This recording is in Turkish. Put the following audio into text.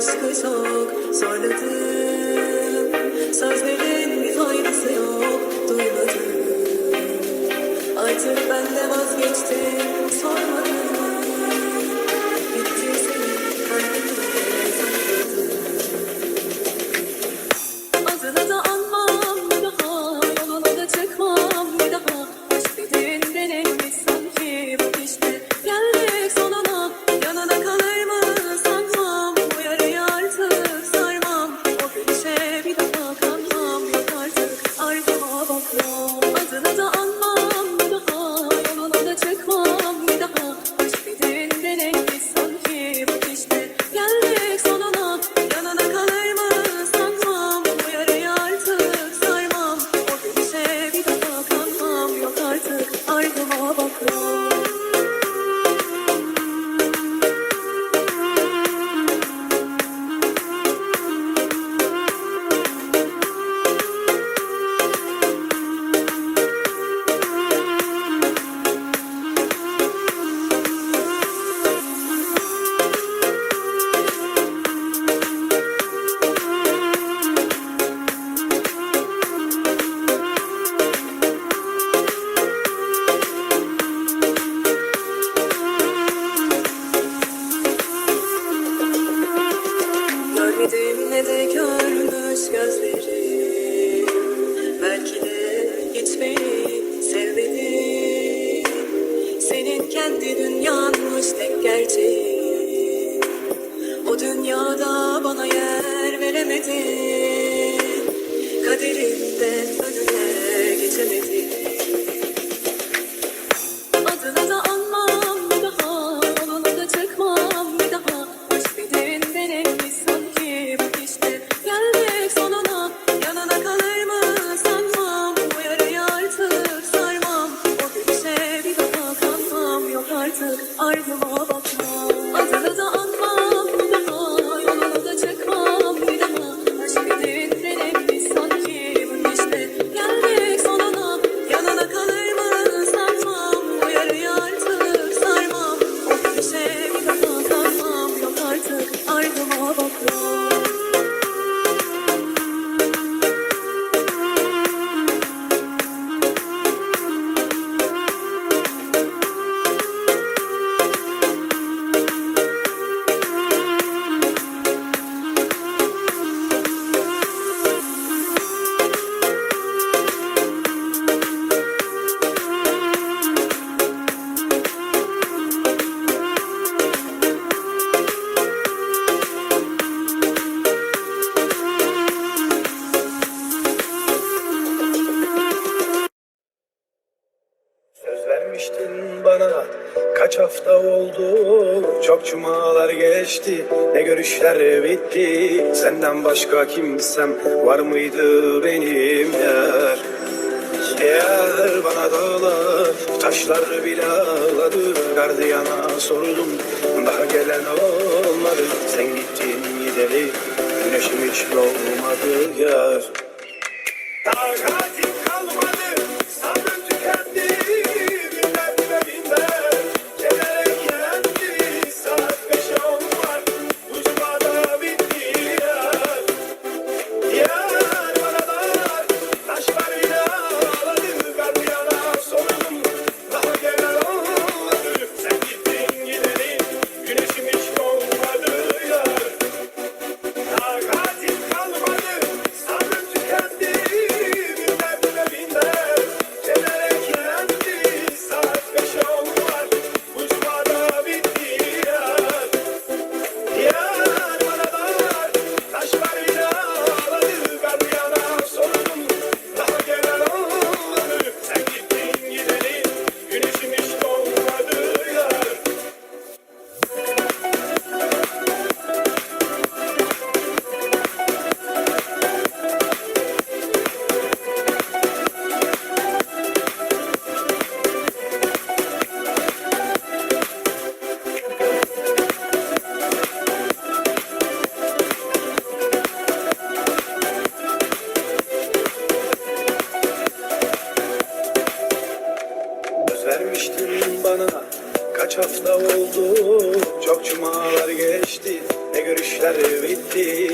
aşkı sok Söyledim sözleri geçemedin Kaderinden önüne geçemedin Adını da anmam bir daha Yoluna çıkmam bir daha. Aşk bir derin denenmiş işte Geldik sonuna. Yanına kalır mı Bu yarayı artık sarmam. O gülüşe bir daha kanmam yok artık Ardına bakmam. vermiştin bana. Kaç hafta oldu? Çok cumalar geçti. Ne görüşler bitti? Senden başka kimsem var mıydı benim yar? Yar bana dağlar taşlar bile ağladı. Gardiyana sordum daha gelen olmadı. Sen gittin gideli güneşim hiç doğmadı yar. vermiştin bana. Kaç hafta oldu? Çok cumalar geçti. Ne görüşler bitti?